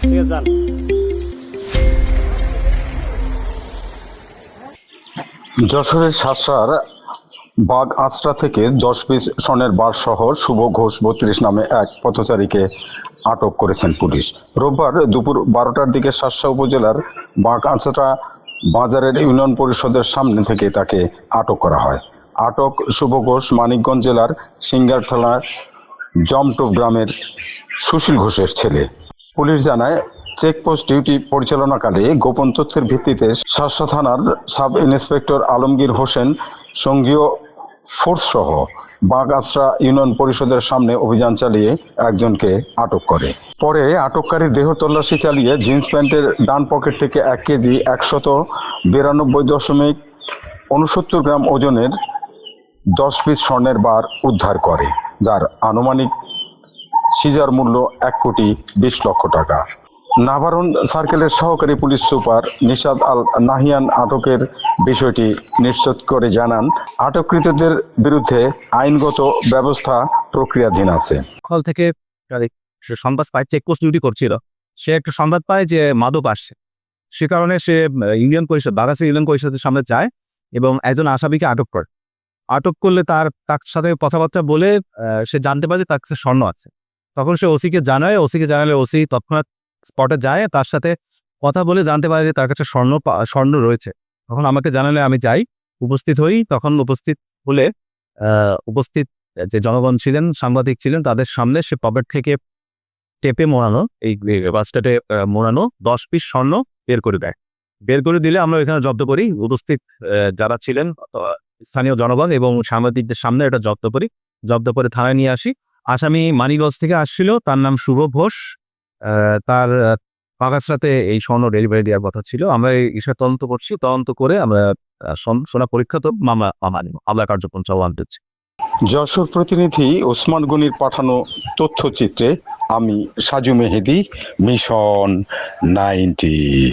ঠিক আছে যশোরের শাসার বাঘ আঁচড়া থেকে দশ পিস স্বর্ণের বার সহ শুভ ঘোষ বত্রিশ নামে এক পথচারীকে আটক করেছেন পুলিশ। রোববার দুপুর বারোটার দিকে শাসা উপজেলার বাঘ আঁচড়া বাজারের ইউনিয়ন পরিষদের সামনে থেকে তাকে আটক করা হয়। আটক শুভ ঘোষ মানিকগঞ্জ জেলার সিঙ্গার থানার জমটোপ গ্রামের সুশীল ঘোষের ছেলে। পুলিশ জানায়, চেকপোস্ট ডিউটি পরিচালনাকালে গোপন তথ্যের ভিত্তিতে শাসা থানার সাব ইন্সপেক্টর আলমগীর হোসেন, সঙ্গীয় ফোর্স সহ বাগআসরা ইউনিয়ন পরিষদের সামনে অভিযান চালিয়ে একজনকে আটক করে। পরে আটককারীর দেহ তল্লাশি চালিয়ে জিন্স প্যান্টের ডান পকেট থেকে এক কেজি একশত বিরানব্বই দশমিক উনসত্তর গ্রাম ওজনের দশ পিস স্বর্ণের বার উদ্ধার করে, যার আনুমানিক সিজার মূল্য এক কোটি বিশ লক্ষ টাকা। নাভারন সার্কেলের সহকারী পুলিশ সুপার নিশাদ আল নাহিয়ান আটকের বিষয়টি নিশ্চিত করে জানান, আটককৃতদের বিরুদ্ধে আইনগত ব্যবস্থা প্রক্রিয়াধীন আছে। সকাল থেকে সংবাদ পায়, চেকপোস্ট ডিউটি করছিল। সে একটা সংবাদ পায় যে মাদক আসছে। সে কারণে সে ইউনিয়ন পরিষদ, বাগাসি ইউনিয়ন পরিষদের সামনে যায় এবং একজন আসামিকে আটক করে। আটক করলে তার তার সাথে কথাবার্তা বলে সে জানতে পারে যে তার কাছে স্বর্ণ আছে। তখন সে ওসিকে জানায়, ওসিকে জানালে ওসি তৎক্ষণাৎ স্পটে যায়, তার সাথে কথা বলে জানতে পারে যে তার কাছে স্বর্ণ স্বর্ণ রয়েছে। তখন আমাকে জানালে আমি যাই, উপস্থিত হই। তখন উপস্থিত হলে উপস্থিত যে জনগণ ছিলেন, সাংবাদিক ছিলেন, তাদের সামনে সে পকেট থেকে টেপে মোড়ানো, এই বাসটাতে মোড়ানো দশ পিস স্বর্ণ বের করে দেয়। বের করে দিলে আমরা এখানে জব্দ করি, উপস্থিত যারা ছিলেন স্থানীয় জনগণ এবং সাংবাদিকদের সামনে এটা জব্দ করি। জব্দ করে থানায় নিয়ে আসি। আসামি মানিগঞ্জ থেকে আসছিল। তার নাম শুভ ঘোষ। তার পাকাশরাতে এই স্বর্ণ ডেলিভারি দেওয়ার কথা ছিল। আমরা এই বিষয়ে তদন্ত করছি। তদন্ত করে আমরা সোন- পরীক্ষা তো মামলা মামলা কার্যক্রম চাও আনতেছি যশোর প্রতিনিধি ওসমান গনির পাঠানো তথ্যচিত্রে আমি Saju Mehedi, mission ninety.